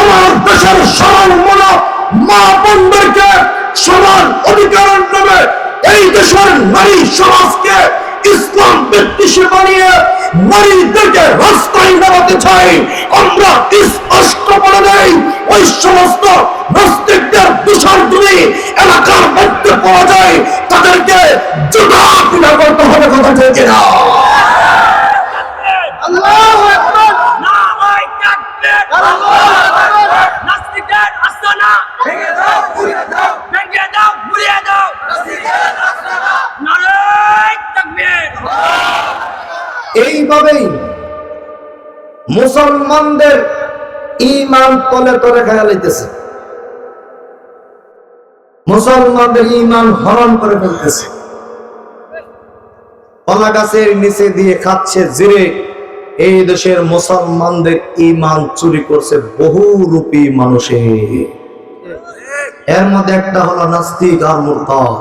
আমার দেশের সরল মনা মা বোনদেরকে সমান অধিকারের নামে এই দেশের নারী সমাজকে ইসলাম বিদ্বেষী বানিয়ে নারীদেরকে রাস্তায় নামাতে চাই। আমরা স্পষ্ট ওই সমস্ত নাস্তিকদের দূষণ তুমি এলাকার মধ্যে পাওয়া যায়, তাদেরকে জুতা পিটা করতে হবে, কথা ঠিক না ভেঙে দাও দাও। ভেঙে দাও দাও। এইভাবেই মুসলমানদের ইমান তলে তলে খেয়া লইতেছে মুসলমানদের ইমান হরণ করে ফেলতেছে। কলা গাছের নিচে দিয়ে খাচ্ছে জিরে। এই দেশের মুসলমানদের ইমান চুরি করছে বহু রূপী মানুষে এর মধ্যে একটা হলো নাস্তিক আর মুরতাদ